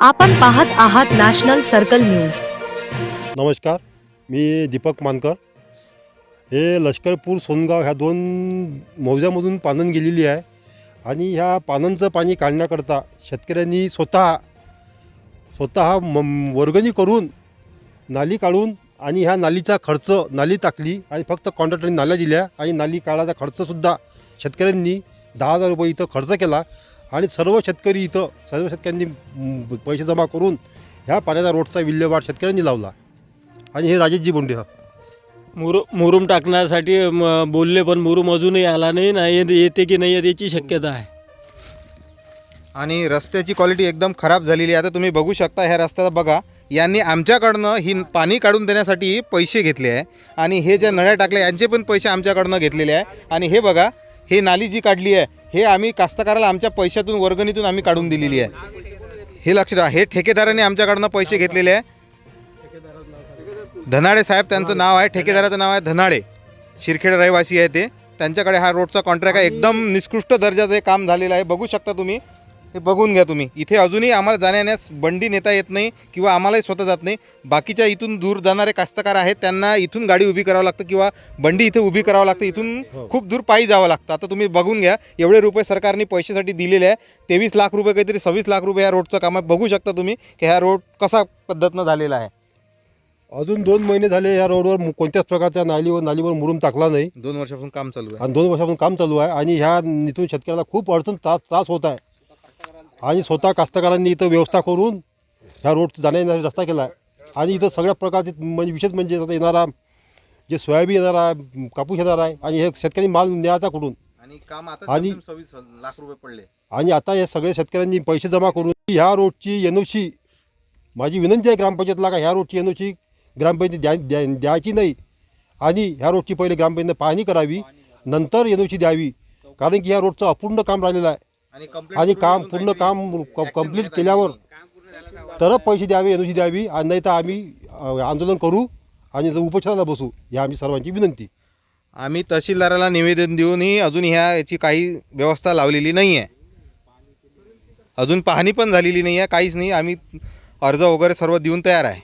आपण पाहत आहात नॅशनल सर्कल न्यूज. नमस्कार मी दीपक मानकर. हे लष्करपूर सोनगाव ह्या दोन मौजामधून पानन गेलेली आहे आणि ह्या पाननचं पाणी काढण्याकरता शेतकऱ्यांनी स्वतः स्वतः म वर्गणी करून नाली काढून आणि ह्या नालीचा खर्च नाली टाकली आणि फक्त कॉन्ट्रॅक्टरने नाल्या दिल्या आणि नाली काढायचा खर्चसुद्धा शेतकऱ्यांनी दहा हजार रुपये इथं खर्च केला. आणि सर्व शेतकरी इथं सर्व शेतकऱ्यांनी पैसे जमा करून ह्या पाण्याचा रोडचा विल्हेवाट शेतकऱ्यांनी लावला. आणि हे राजेशजी बोंडे हा. मुर मुरुम टाकण्यासाठी म, बोलले पण मुरुम अजूनही आला नाही नाही येत- येते की नाही येत याची शक्यता आहे. आणि रस्त्याची क्वालिटी एकदम खराब झालेली आहे. आता तुम्ही बघू शकता ह्या रस्त्याला बघा यांनी आमच्याकडनं ही पाणी काढून देण्यासाठी पैसे घेतले आहे. आणि हे ज्या नळ्या टाकल्या यांचे पण पैसे आमच्याकडनं घेतलेले आहे. आणि हे बघा हे नाली जी काढली आहे हे आम्ही कास्तकाराला आमच्या पैशातून वर्गणीतून आम्ही काढून दिलेली आहे. हे लक्ष ठेवा. हे ठेकेदाराने आमच्याकडनं पैसे घेतलेले आहे. धनाडे साहेब त्यांचं नाव आहे ठेकेदाराचं नाव आहे धनाडे. शिरखेड रहिवासी आहे ते. त्यांच्याकडे हा रोडचा कॉन्ट्रॅक्ट आहे. एकदम निकृष्ट दर्जाचं हे काम झालेलं आहे. बघू शकता तुम्ही हे बघून घ्या तुम्ही. इथे अजूनही आम्हाला जाण्यास बंडी नेता येत नाही किंवा आम्हालाही स्वतः जात नाही. बाकीच्या इथून दूर जाणारे कास्तकार आहेत त्यांना इथून गाडी उभी करावं लागतं किंवा बंडी इथे उभी करावं लागतं. इथून खूप दूर पायी जावं लागतं. आता तुम्ही बघून घ्या एवढे रुपये सरकारने पैशासाठी दिलेले आहे. तेवीस लाख रुपये काहीतरी सव्वीस लाख रुपये या रोडचं काम आहे. बघू शकता तुम्ही की ह्या रोड कसा पद्धतीनं झालेला आहे. अजून दोन महिने झाले या रोडवर कोणत्याच प्रकारच्या नालीवर नालीवर मुरुम टाकला नाही. दोन वर्षापासून काम चालू आहे. आणि दोन वर्षापासून काम चालू आहे. आणि ह्या इथून शेतकऱ्याला खूप अडचण त्रास त्रास होत आहे. आणि स्वतः कास्तकारांनी इथं व्यवस्था करून ह्या रोड जाण्या येण्यासाठी रस्ता केला. आहे आणि इथं सगळ्या प्रकारचे म्हणजे विशेष म्हणजे आता येणारा जे सोयाबीन येणार आहे कापूस येणार आहे आणि हे शेतकरी माल न्यायचा कुठून? आणि काम आता आणि- सव्वीस लाख रुपये पडले. आणि आता हे सगळे शेतकऱ्यांनी पैसे जमा करून ह्या रोडची एन माझी विनंती आहे ग्रामपंचायतला का ह्या रोडची एन ओ सी ग्रामपंचायत द्या द्या द्यायची नाही. आणि ह्या रोडची पहिले ग्रामपंचायत पाहणी करावी नंतर एन ओ सी द्यावी. कारण की ह्या रोडचं अपूर्ण काम राहिलेलं आहे. आणि काम पूर्ण काम कंप्लीट केल्यावर तरच पैसे द्यावे एन ओ सी द्यावी आणि नाही तर आम्ही आंदोलन करू आणि उपोषणाला बसू ही आम्ही सर्वांची विनंती. आम्ही तहसीलदाराला निवेदन देऊनही अजून ह्या याची काही व्यवस्था लावलेली नाही आहे अजून पाहणी पण झालेली नाही आहे काहीच नाही. आम्ही अर्ज वगैरे सर्व देऊन तयार आहे.